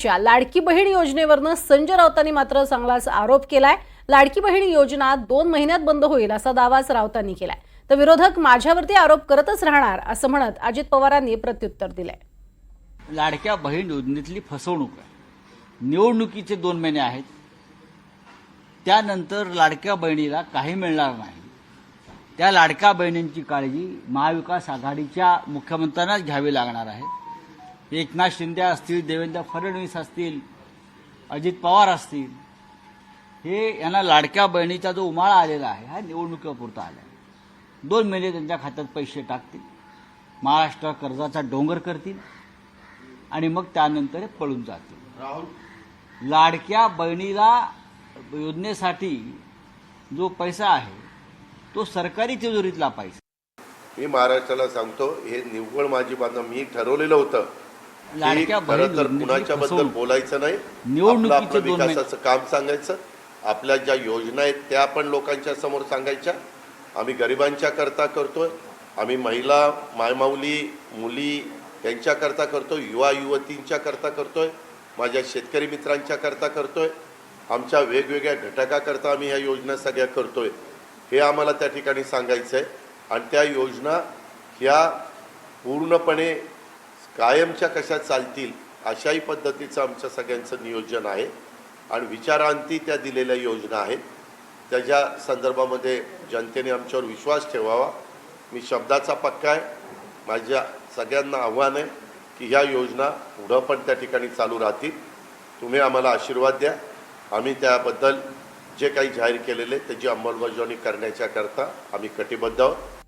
च्या लाडकी बहीण योजनेवरनं संजय राऊतांनी मात्र चांगलाच आरोप केलाय. लाडकी बहीण योजना दोन महिन्यात बंद होईल असा दावाच राऊतांनी केलाय. तर विरोधक माझ्यावरती आरोप करतच राहणार असं म्हणत अजित पवारांनी प्रत्युत्तर दिलंय. लाडक्या बहीण योजनेतली फसवणूक आहे. निवडणुकीचे दोन महिने आहेत. त्यानंतर लाडक्या बहिणीला काही मिळणार नाही. त्या लाडक्या बहिणींची काळजी महाविकास आघाडीच्या मुख्यमंत्र्यांनाच घ्यावी लागणार आहे. एकनाथ शिंदे असतील देवेंद्र फडणवीस असतील अजित पवार असतील हे यांना लाडक्या बहिणीचा जो उमाळा आलेला आहे हा निवडणुकीपुरता आला आहे दोन महिने त्यांच्या खात्यात पैसे टाकतील महाराष्ट्र कर्जाचा डोंगर करतील आणि मग त्यानंतर पळून जातील. लाडक्या बहिणीला योजनेसाठी जो पैसा आहे तो सरकारी तिजोरीतला पैसा. मी महाराष्ट्राला सांगतो हे निव्वळ माझी बांधव मी ठरवलेलं होतं खरं तर योजनेतली कुणाच्या बद्दल. बोलायचं नाही आपलं विकासाचं काम सांगायचं आपल्या ज्या योजना आहेत त्या पण लोकांच्या समोर सांगायच्या. आम्ही गरिबांच्या करता करतोय आम्ही महिला मायमाऊली मुली यांच्या करता करतोय युवा युवतींच्या करता करतोय माझ्या शेतकरी मित्रांच्या करता करतोय आमच्या वेगवेगळ्या घटकाकरता आम्ही ह्या योजना सगळ्या करतोय. हे आम्हाला त्या ठिकाणी सांगायचं आहे आणि त्या योजना ह्या पूर्णपणे कायमच्या कशा चालतील अशाही पद्धतीचं आमचं सगळ्यांचं नियोजन आहे. आणि विचारांती त्या दिलेल्या योजना आहेत. त्याच्या संदर्भामध्ये जनतेने आमच्यावर विश्वास ठेवावा. मी शब्दाचा पक्का आहे. माझ्या सगळ्यांना आव्हान आहे की ह्या योजना पुढं पण त्या ठिकाणी चालू राहतील. तुम्ही आम्हाला आशीर्वाद द्या. आम्ही त्याबद्दल जे काही जाहीर केलेले त्याची अंमलबजावणी करण्याच्याकरता आम्ही कटिबद्ध आहोत.